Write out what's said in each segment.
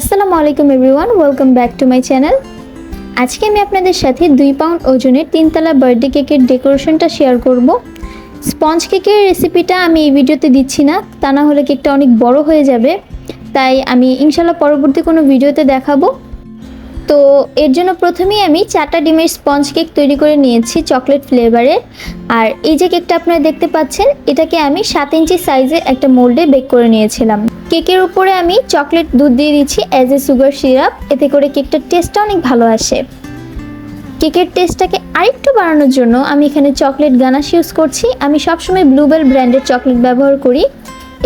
আসসালামু আলাইকুম everyone, welcome back to my channel. আজকে আমি আপনাদের সাথে দুই পাউন্ড ওজনের তিনতলা বার্থডে কেকের ডেকোরেশনটা শেয়ার করব। স্পঞ্জ কেকের রেসিপিটা আমি এই ভিডিওতে দিচ্ছি না, তা না হলে কেকটা অনেক বড় হয়ে যাবে। তাই আমি ইনশাল্লাহ পরবর্তী কোনো ভিডিওতে দেখাবো। তো এর জন্য প্রথমেই আমি চারটা ডিমের স্পঞ্জ কেক তৈরি করে নিয়েছি চকলেট ফ্লেভারের আর এই যে কেকটা আপনারা দেখতে পাচ্ছেন, এটাকে আমি সাত ইঞ্চি সাইজে একটা মোল্ডে বেক করে নিয়েছিলাম। কেকের উপরে আমি চকলেট দুধ দিয়ে দিচ্ছি অ্যাজ এ সুগার সিরাপ এতে করে কেকটার টেস্টটা অনেক ভালো আসে। কেকের টেস্টটাকে আরেকটু বাড়ানোর জন্য আমি এখানে চকলেট গানাশ ইউজ করছি। আমি সবসময় ব্লুবেল ব্র্যান্ডের চকলেট ব্যবহার করি।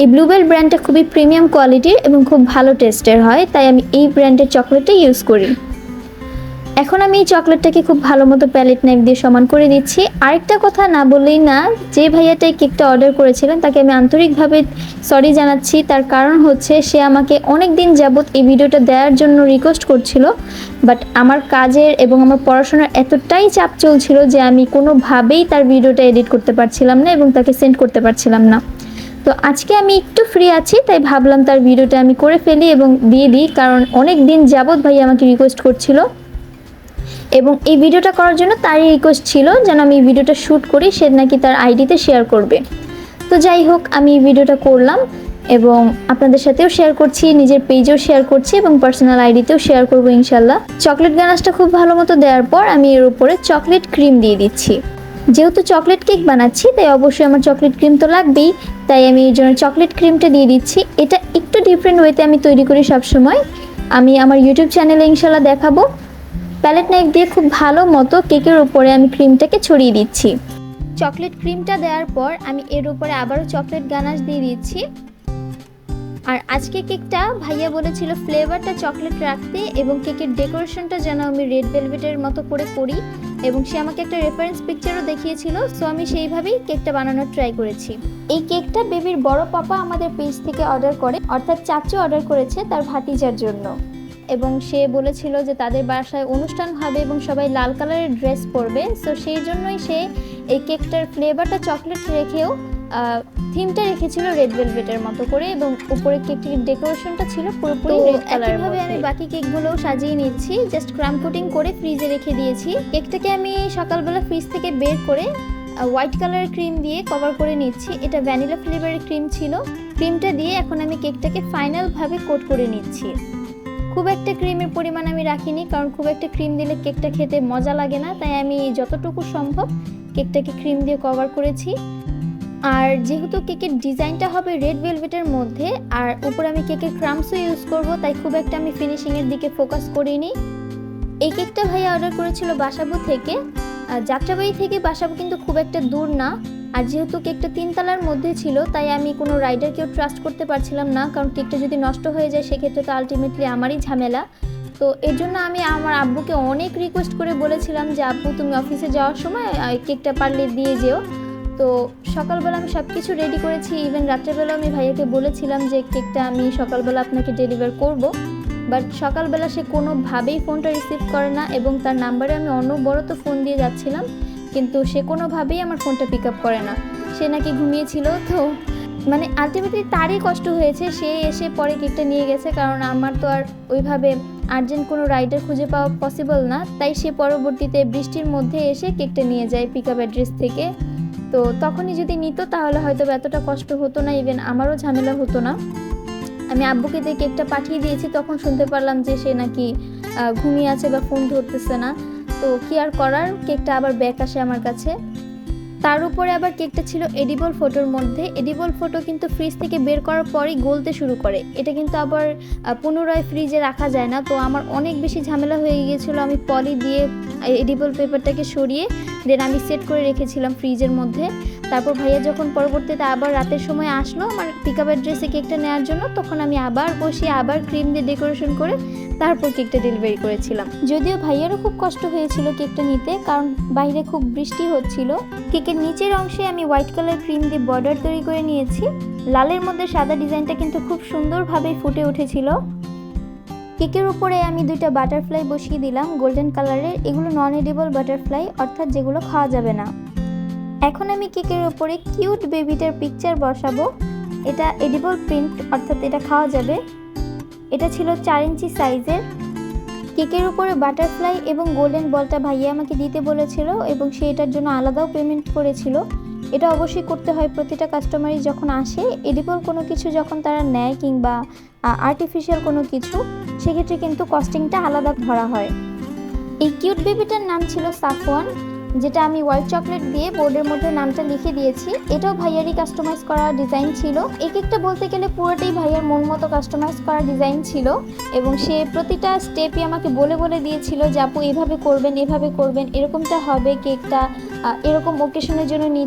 এই ব্লুবেল ব্র্যান্ডটা খুবই প্রিমিয়াম কোয়ালিটির এবং খুব ভালো টেস্টের হয়, তাই আমি এই ব্র্যান্ডের চকলেটটা ইউজ করি। এখন আমি এই চকলেটটাকে খুব ভালো মতো প্যালেট নাইফ দিয়ে সমান করে দিচ্ছি আরেকটা কথা না বললেই না, যে ভাইয়াটা এই কেকটা অর্ডার করেছিলেন, তাকে আমি আন্তরিকভাবে সরি জানাচ্ছি। তার কারণ হচ্ছে, সে আমাকে অনেক দিন যাবৎ এই ভিডিওটা দেওয়ার জন্য রিকোয়েস্ট করছিল বাট আমার কাজের এবং আমার পড়াশোনার এতটাই চাপ চলছিল যে আমি কোনোভাবেই তার ভিডিওটা এডিট করতে পারছিলাম না এবং তাকে সেন্ড করতে পারছিলাম না। তো আজকে আমি একটু ফ্রি আছি, তাই ভাবলাম তার ভিডিওটা আমি করে ফেলি এবং দিয়ে দিই, কারণ অনেক দিন যাবৎ ভাই আমাকে রিকোয়েস্ট করছিল। এবং এই ভিডিওটা করার জন্য তারই রিকোয়েস্ট ছিল যেন আমি ভিডিওটা শ্যুট করি, সে নাকি তার আইডিতে শেয়ার করবে। তো যাই হোক, আমি ভিডিওটা করলাম এবং আপনাদের সাথেও শেয়ার করছি, নিজের পেজেও শেয়ার করছি এবং পার্সোনাল আইডিতেও শেয়ার করব ইনশাল্লাহ। চকলেট গানাশটা খুব ভালো মতো দেওয়ার পর আমি এর উপরে চকলেট ক্রিম দিয়ে দিচ্ছি। যেহেতু চকলেট কেক বানাচ্ছি, তাই অবশ্যই আমার চকলেট ক্রিম তো লাগবেই। তাই আমি এই জন্য চকলেট ক্রিমটা দিয়ে দিচ্ছি। এটা একটু ডিফারেন্ট ওয়েতে আমি তৈরি করি সবসময়। আমি আমার ইউটিউব চ্যানেলে ইনশাল্লাহ দেখাবো। প্যালেট নাইফ দিয়ে খুব ভালো মতো কেকের উপরে আমি ক্রিমটাকে ছড়িয়ে দিচ্ছি। চকলেট ক্রিমটা দেওয়ার পর আমি এর উপরে আবারও চকলেট গানাশ দিয়ে দিচ্ছি। আর আজকে কেকটা ভাইয়া বলেছিল ফ্লেভারটা চকলেট রাখতে এবং কেকের ডেকোরেশনটা যেন আমি রেড ভেলভেটের মতো করে করি এবং সে আমাকে একটা রেফারেন্স পিকচারও দেখিয়েছিল, সো আমি সেইভাবেই কেকটা বানানোর ট্রাই করেছি। এই কেকটা বেবির বড় পাপা আমাদের পেজ থেকে অর্ডার করে, অর্থাৎ চাচু অর্ডার করেছে তার ভাতিজার জন্য। এবং সে বলেছিল যে তাদের বাসায় অনুষ্ঠান হবে এবং সবাই লাল কালারের ড্রেস পরবে। সো সেই জন্যই সে এই কেকটার ফ্লেভারটা চকলেট রেখেও থিমটা রেখেছিল রেড ভেলভেটের মতো করে এবং উপরে কেকটির ডেকোরেশনটা ছিল পুরোপুরি রেড কালারের মধ্যে। আমি বাকি কেকগুলো সাজিয়ে নিচ্ছি। জাস্ট ক্রাম কোটিং করে ফ্রিজে রেখে দিয়েছি। কেকটাকে আমি সকালবেলা ফ্রিজ থেকে বের করে হোয়াইট কালারের ক্রিম দিয়ে কভার করে নিচ্ছি। এটা ভ্যানিলা ফ্লেভারের ক্রিম ছিল। ক্রিমটা দিয়ে এখন আমি কেকটাকে ফাইনালভাবে কোট করে নিচ্ছি। খুব একটা ক্রিমের পরিমাণ আমি রাখিনি, কারণ খুব একটা ক্রিম দিলে কেকটা খেতে মজা লাগে না, তাই আমি যতটুকু সম্ভব কেকটাকে ক্রিম দিয়ে কভার করেছি। আর যেহেতু কেকের ডিজাইনটা হবে রেড ভেলভেটের মধ্যে, আর উপরে আমি কেকের ক্রামসও ইউজ করব, তাই খুব একটা আমি ফিনিশিংয়ের দিকে ফোকাস করিনি। এই কেকটা ভাইয়া অর্ডার করেছিল বাসাবু থেকে যাত্রাবাড়ি থেকে বাসাবু কিন্তু খুব একটা দূর না। আর যেহেতু কেকটা তিনতলার মধ্যে ছিল, তাই আমি কোনো রাইডারকেও ট্রাস্ট করতে পারছিলাম না, কারণ কেকটা যদি নষ্ট হয়ে যায়, সেক্ষেত্রে তো আলটিমেটলি আমারই ঝামেলা। তো এর জন্য আমি আমার আব্বুকে অনেক রিকোয়েস্ট করে বলেছিলাম যে, আব্বু, তুমি অফিসে যাওয়ার সময় কেকটা পারলে দিয়ে যেও। তো সকালবেলা আমি সব কিছু রেডি করেছি। ইভেন রাত্রেবেলা আমি ভাইয়াকে বলেছিলাম যে, কেকটা আমি সকালবেলা আপনাকে ডেলিভার করব। বাট সকালবেলা সে কোনোভাবেই ফোনটা রিসিভ করে না এবং তার নাম্বারে আমি অনবরত ফোন দিয়ে যাচ্ছিলাম। কিন্তু সে কোনোভাবেই আমার ফোনটা পিক আপ করে না। সে নাকি ঘুমিয়েছিল, তো মানে আলটিমেটলি তারই কষ্ট হয়েছে, সে এসে পরে কেকটা নিয়ে গেছে, কারণ আমার তো আর ওইভাবে আর্জেন্ট কোনো রাইডার খুঁজে পাওয়া পসিবল না। তাই সে পরবর্তীতে বৃষ্টির মধ্যে এসে কেকটা নিয়ে যায় পিক আপ অ্যাড্রেস থেকে। তো তখনই যদি নিত, তাহলে হয়তো এতটা কষ্ট হতো না ইভেন আমারও ঝামেলা হতো না। আমি আব্বুকে দিয়ে কেকটা পাঠিয়ে দিয়েছি, তখন শুনতে পারলাম যে সে নাকি ঘুমিয়ে আছে বা ফোন ধরতেছে না। তো কি আর করার? কেকটা আবার ব্যাক আসে আমার কাছে। তার উপরে আবার কেকটা ছিল এডিবল ফটোর মধ্যে। এডিবল ফটো কিন্তু ফ্রিজ থেকে বের করার পরই গলতে শুরু করে। এটা কিন্তু আবার পুনরায় ফ্রিজে রাখা যায় না। তো আমার অনেক বেশি ঝামেলা হয়ে গিয়েছিল। আমি পলি দিয়ে এডিবল পেপারটাকে সরিয়ে, দেন আমি সেট করে রেখেছিলাম ফ্রিজের মধ্যে। তারপর ভাইয়া যখন পরবর্তীতে আবার রাতের সময় আসলো আমার পিক আপ ড্রেসে কেকটা নেওয়ার জন্য, তখন আমি আবার বসে আবার ক্রিম দিয়ে ডেকোরেশন করে তারপর কেকটা ডেলিভারি করেছিলাম। যদিও ভাইয়ারও খুব কষ্ট হয়েছিল কেকটা নিতে, কারণ বাইরে খুব বৃষ্টি হচ্ছিল। কেকের নিচের অংশে আমি হোয়াইট কালার ক্রিম দিয়ে বর্ডার তৈরি করে নিয়েছি। লালের মধ্যে সাদা ডিজাইনটা কিন্তু খুব সুন্দরভাবে ফুটে উঠেছিল। কেকের উপরে আমি দুইটা বাটারফ্লাই বসিয়ে দিলাম গোল্ডেন কালারের এগুলো নন এডিবল বাটারফ্লাই অর্থাৎ যেগুলো খাওয়া যাবে না। এখন আমি কেকের উপরে কিউট বেবিটার পিকচার বসাবো। এটা এডিবল প্রিন্ট, অর্থাৎ এটা খাওয়া যাবে। এটা ছিল চার ইঞ্চি সাইজের। কেকের উপরে বাটারফ্লাই এবং গোল্ডেন বলটা ভাইয়া আমাকে দিতে বলেছিল এবং সে এটার জন্য আলাদাও পেমেন্ট করেছিল। এটা অবশ্যই করতে হয়, প্রতিটা কাস্টমারই যখন আসে, এডিবল কোনো কিছু যখন তারা নেয় কিংবা আর্টিফিশিয়াল কোনো কিছু, সেক্ষেত্রে কিন্তু কস্টিংটা আলাদা ধরা হয়। এই কিউট বেবিটার নাম ছিল সাফওয়ান। যেটা আমি হোয়াইট চকলেট দিয়ে বোর্ডের মধ্যে নামটা লিখে দিয়েছি। এটাও ভাইয়ারই কাস্টমাইজ করা ডিজাইন ছিল। এক একটা বলতে গেলে পুরোটাই ভাইয়ার মন মতো কাস্টমাইজ করা ডিজাইন ছিল। এবং সে প্রতিটা স্টেপই আমাকে বলে বলে দিয়েছিল যে, আপু, এভাবে করবেন এভাবে করবেন, এরকমটা হবে কেকটা এরকম ওকেশনের জন্য নি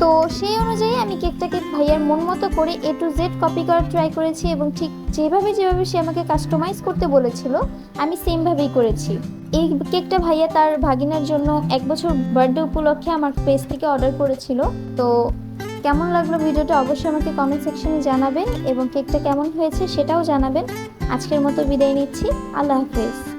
তো সেই অনুযায়ী আমি কেকটাকে ভাইয়ার মন মতো করে এ টু জেড কপি করার ট্রাই করেছি এবং ঠিক যেভাবে যেভাবে সে আমাকে কাস্টমাইজ করতে বলেছিল, আমি সেমভাবেই করেছি। এই কেকটা ভাইয়া তার ভাগিনার জন্য এক বছর বার্থডে উপলক্ষে আমার পেজ থেকে অর্ডার করেছিল। তো কেমন লাগল ভিডিওটা অবশ্যই আমাকে কমেন্ট সেকশনে জানাবেন এবং কেকটা কেমন হয়েছে সেটাও জানাবেন। আজকের মতো বিদায় নিচ্ছি। আল্লাহ হাফেজ।